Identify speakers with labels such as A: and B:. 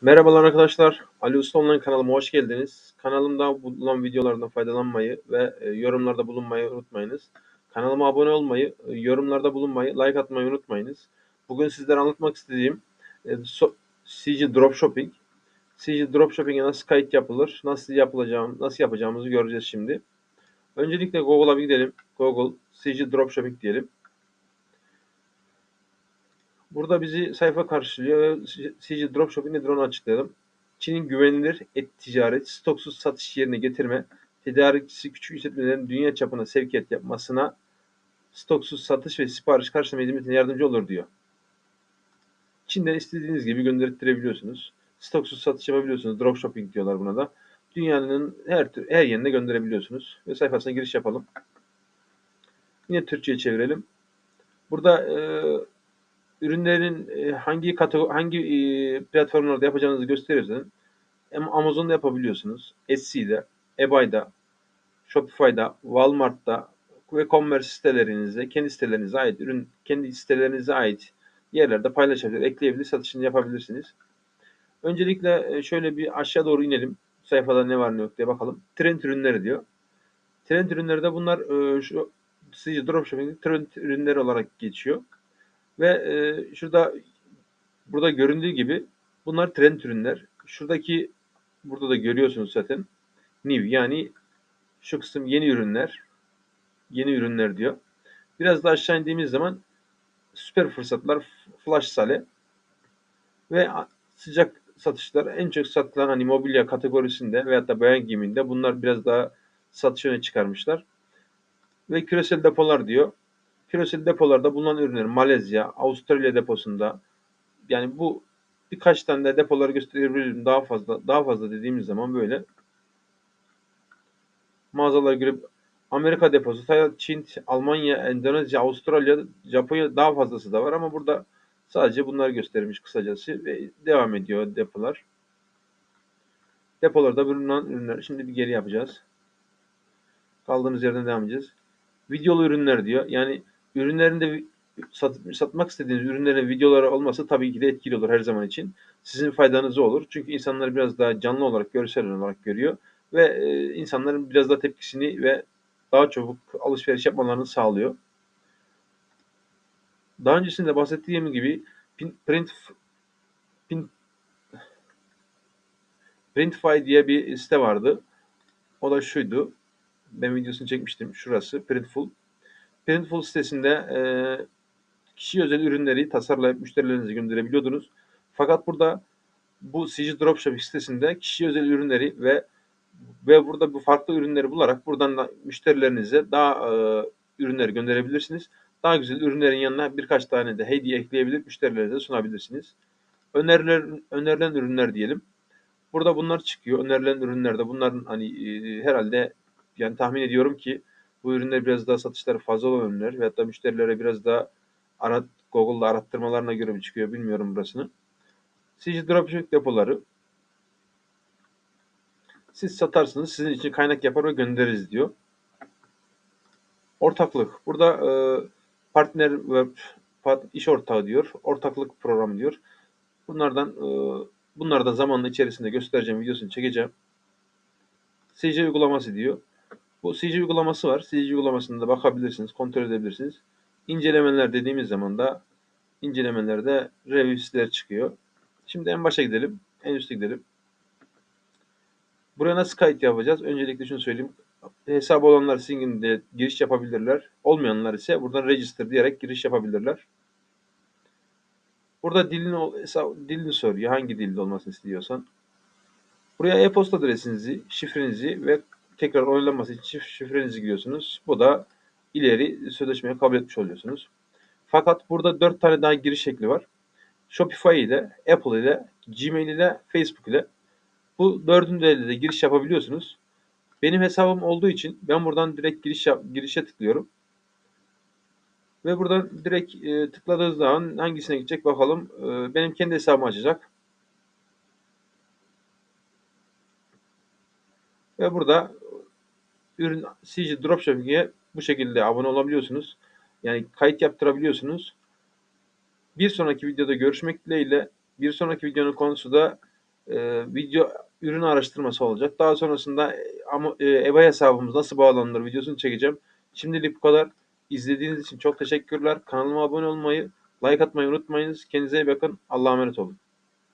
A: Merhabalar arkadaşlar. Ali Usta Online kanalıma hoş geldiniz. Kanalımda bulunan videolardan faydalanmayı ve e, yorumlarda bulunmayı unutmayınız. Kanalıma abone olmayı, e, yorumlarda bulunmayı, like atmayı unutmayınız. Bugün sizlere anlatmak istediğim e, CG Dropshipping. CG Dropshipping'e nasıl kayıt yapılır, nasıl yapılacağım, nasıl yapacağımızı göreceğiz şimdi. Öncelikle Google'a bir gidelim. Google CG Dropshipping diyelim. Burada bizi sayfa karşılıyor CG Dropshipping nedir onu açıklayalım. Çin'in güvenilir et ticaret, stoksuz satış yerine getirme, tedarikçisi küçük işletmelerin dünya çapına sevkiyat yapmasına stoksuz satış ve sipariş karşılama hizmetine yardımcı olur diyor. Çin'den istediğiniz gibi gönderebiliyorsunuz. Stoksuz satış yapabiliyorsunuz. Dropshipping diyorlar buna da. Dünyanın her tür her yerine gönderebiliyorsunuz. Ve sayfasına giriş yapalım. Yine Türkçe'ye çevirelim. Burada e, ürünlerin e, hangi kategori, hangi e, platformlarda yapacağınızı gösteriyor Amazon'da yapabiliyorsunuz. Etsy'de, eBay'da, Shopify'da, Walmart'ta ve e-commerce sitelerinize, kendi sitelerinize ait ürün, kendi sitelerinize ait yerlerde paylaşabilir, ekleyebilir, satışını yapabilirsiniz. Öncelikle e, şöyle bir aşağı doğru inelim. Sayfada ne var ne yok diye bakalım. Trend ürünleri diyor. Trend ürünleri de bunlar şu sizce dropshipping trend ürünleri olarak geçiyor. Ve e, şurada burada göründüğü gibi bunlar trend ürünler. Şuradaki burada da görüyorsunuz zaten. New yani şu kısım yeni ürünler. Yeni ürünler diyor. Biraz daha aşağı indiğimiz zaman süper fırsatlar, flash sale ve sıcak satışlar en çok satılan hani mobilya kategorisinde veyahut da bayan giyiminde bunlar biraz daha satış öne çıkarmışlar. Ve küresel depolar diyor. Küresel depolarda bulunan ürünler Malezya, Avustralya deposunda yani bu birkaç tane de depoları gösterebilirim daha fazla daha fazla dediğimiz zaman böyle mağazalara göre Amerika deposu, Tayland, Çin, Almanya, Endonezya, Avustralya, Japonya daha fazlası da var ama burada sadece bunlar gösterilmiş kısacası ve devam ediyor depolar. Depolarda bulunan ürünler. Şimdi bir geri yapacağız. Kaldığımız yerden devam edeceğiz. Videolu ürünler diyor. Yani ürünlerinde sat, satmak istediğiniz ürünlerin videoları olması tabii ki de etkili olur her zaman için. Sizin faydanıza olur. Çünkü insanlar biraz daha canlı olarak, görsel olarak görüyor ve e, insanların biraz daha tepkisini ve daha çabuk alışveriş yapmalarını sağlıyor. Daha öncesinde bahsettiğim gibi print print Printify diye bir site vardı. O da şuydu. Ben videosunu çekmiştim. Şurası Printful. Printful sitesinde e, kişi özel ürünleri tasarlayıp müşterilerinize gönderebiliyordunuz. Fakat burada bu CG Dropshipping sitesinde kişi özel ürünleri ve ve burada bu farklı ürünleri bularak buradan da müşterilerinize daha e, ürünleri gönderebilirsiniz. Daha güzel ürünlerin yanına birkaç tane de hediye ekleyebilir müşterilerinize sunabilirsiniz. Önerilen, önerilen ürünler diyelim. Burada bunlar çıkıyor. Önerilen ürünlerde bunların hani e, herhalde yani tahmin ediyorum ki bu ürünler biraz daha satışları fazla olan ürünler veyahut da müşterilere biraz daha arat, Google'da arattırmalarına göre mi çıkıyor bilmiyorum burasını. CG Dropshipping depoları siz satarsınız, sizin için kaynak yapar ve göndeririz diyor. Ortaklık. Burada e, partner ve iş ortağı diyor. Ortaklık programı diyor. Bunlardan e, bunlardan zamanla içerisinde göstereceğim, videosunu çekeceğim. CC uygulaması diyor. Bu CC uygulaması var. CC uygulamasında da bakabilirsiniz, kontrol edebilirsiniz. İncelemeler dediğimiz zaman da incelemelerde reviews'ler çıkıyor. Şimdi en başa gidelim. En üste gidelim. Buraya nasıl kayıt yapacağız? Öncelikle şunu söyleyeyim. Hesabı olanlar sizin de giriş yapabilirler. Olmayanlar ise buradan register diyerek giriş yapabilirler. Burada dilini, dilini soruyor. Hangi dilde olmasını istiyorsan. Buraya e-posta adresinizi, şifrenizi ve tekrar onaylanması için şifrenizi giriyorsunuz. Bu da ileri sözleşmeye kabul etmiş oluyorsunuz. Fakat burada dört tane daha giriş şekli var. Shopify ile, Apple ile, Gmail ile, Facebook ile. Bu dördünde de giriş yapabiliyorsunuz. Benim hesabım olduğu için ben buradan direkt giriş yap, girişe tıklıyorum. Ve buradan direkt e, tıkladığınız zaman hangisine gidecek bakalım. E, benim kendi hesabımı açacak. Ve burada ürün CG Dropshipping'e bu şekilde abone olabiliyorsunuz. Yani kayıt yaptırabiliyorsunuz. Bir sonraki videoda görüşmek dileğiyle. Bir sonraki videonun konusu da e, video ürün araştırması olacak. Daha sonrasında e, ama e, eBay hesabımız nasıl bağlanır videosunu çekeceğim. Şimdilik bu kadar. İzlediğiniz için çok teşekkürler. Kanalıma abone olmayı, like atmayı unutmayınız. Kendinize iyi bakın. Allah'a emanet olun.